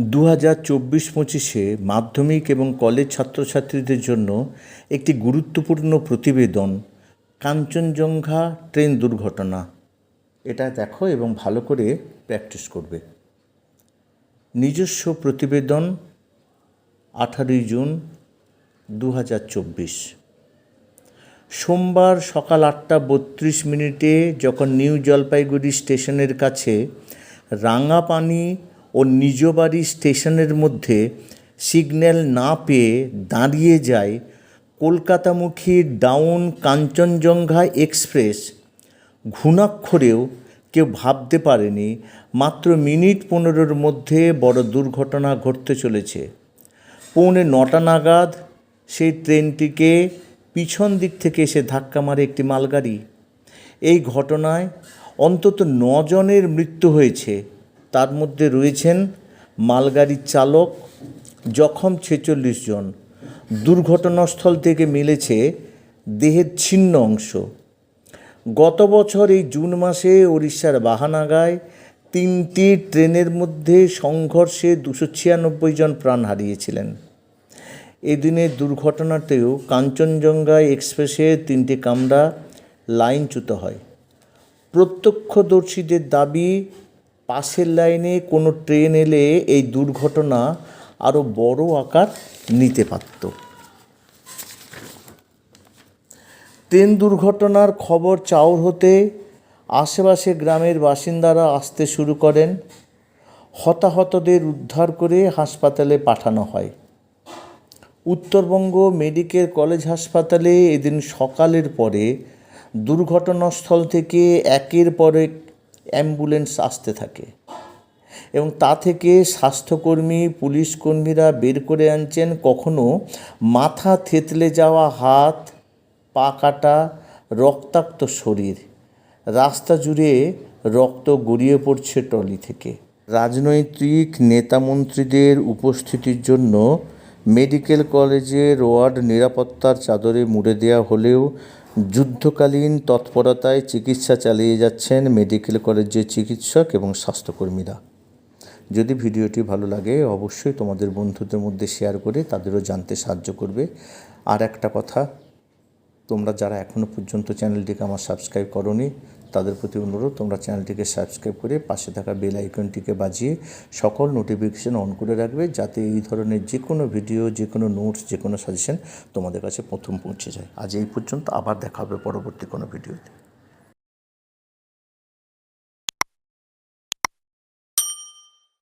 দু হাজার চব্বিশ পঁচিশে মাধ্যমিক এবং কলেজ ছাত্রছাত্রীদের জন্য একটি গুরুত্বপূর্ণ প্রতিবেদন, কাঞ্চনজঙ্ঘা ট্রেন দুর্ঘটনা। এটা দেখো এবং ভালো করে প্র্যাকটিস করবে। নিজস্ব প্রতিবেদন, আঠারোই জুন দু হাজার চব্বিশ। সোমবার সকাল আটটা বত্রিশ মিনিটে যখন নিউ জলপাইগুড়ি স্টেশনের কাছে রাঙাপানি ও নিজবাড়ি স্টেশনের মধ্যে সিগন্যাল না পেয়ে দাঁড়িয়ে যায় কলকাতামুখী ডাউন কাঞ্চনজঙ্ঘা এক্সপ্রেস। ঘুণাক্ষরেও কেউ ভাবতে পারেনি, মাত্র মিনিট পনেরোর মধ্যে বড় দুর্ঘটনা ঘটতে চলেছে। পৌনে নটা নাগাদ সেই ট্রেনটিকে পিছন দিক থেকে এসে ধাক্কা মারে একটি মালগাড়ি। এই ঘটনায় অন্তত নজনের মৃত্যু হয়েছে। তার মধ্যে রয়েছেন মালগাড়ির চালক জখম ছেচল্লিশ জন। দুর্ঘটনাস্থল থেকে মিলেছে দেহের ছিন্ন অংশ। গত বছর এই জুন মাসে উড়িষ্যার বাহানাগায় তিনটি ট্রেনের মধ্যে সংঘর্ষে দুশো ছিয়ানব্বই জন প্রাণ হারিয়েছিলেন। এদিনের দুর্ঘটনাতেও কাঞ্চনজঙ্ঘা এক্সপ্রেসে তিনটি কামরা লাইনচ্যুত হয়। প্রত্যক্ষদর্শীদের দাবি পাশের লাইনে কোনো ট্রেন এলে এই দুর্ঘটনা আরও বড় আকার নিতে পারত। ট্রেন দুর্ঘটনার খবর চাউর হতে আশেপাশে গ্রামের বাসিন্দারা আসতে শুরু করেন। হতাহতদের উদ্ধার করে হাসপাতালে পাঠানো হয়। উত্তরবঙ্গ মেডিকেল কলেজ হাসপাতালে এদিন সকালের পরে দুর্ঘটনাস্থল থেকে একের পর এক অ্যাম্বুলেন্স আসতে থাকে। এবং তা থেকে স্বাস্থ্যকর্মী, পুলিশ কর্মীরা বের করে আনছেন কখনো মাথা থেতলে যাওয়া হাত, পা কাটা, রক্তাক্ত শরীর। রাস্তা জুড়ে রক্ত গড়িয়ে পড়ছে ট্রলি থেকে। রাজনৈতিক নেতামন্ত্রীদের উপস্থিতির জন্য মেডিকেল কলেজের ওয়ার্ড নিরাপত্তার চাদরে মুড়ে দেওয়া হলেও যুদ্ধকালীন তৎপরতায় চিকিৎসা চালিয়ে যাচ্ছেন মেডিকেল কলেজের চিকিৎসক এবং স্বাস্থ্যকর্মীরা। যদি ভিডিওটি ভালো লাগে, অবশ্যই তোমাদের বন্ধুদের মধ্যে শেয়ার করে তাদেরও জানতে সাহায্য করবে। আর একটা কথা, তোমরা যারা এখনও পর্যন্ত চ্যানেলটিকে আমার সাবস্ক্রাইব করনি তাদের প্রতি অনুরোধ, তোমরা চ্যানেলটিকে সাবস্ক্রাইব করে পাশে থাকা বেল আইকনটিকে বাজিয়ে সকল নোটিফিকেশান অন করে রাখবে যাতে এই ধরনের যে কোনো ভিডিও যে কোনো নোটস যে কোনো সাজেশন তোমাদের কাছে প্রথম পৌঁছে যায়। আজ এই পর্যন্ত, আবার দেখা হবে পরবর্তী কোনো ভিডিওতে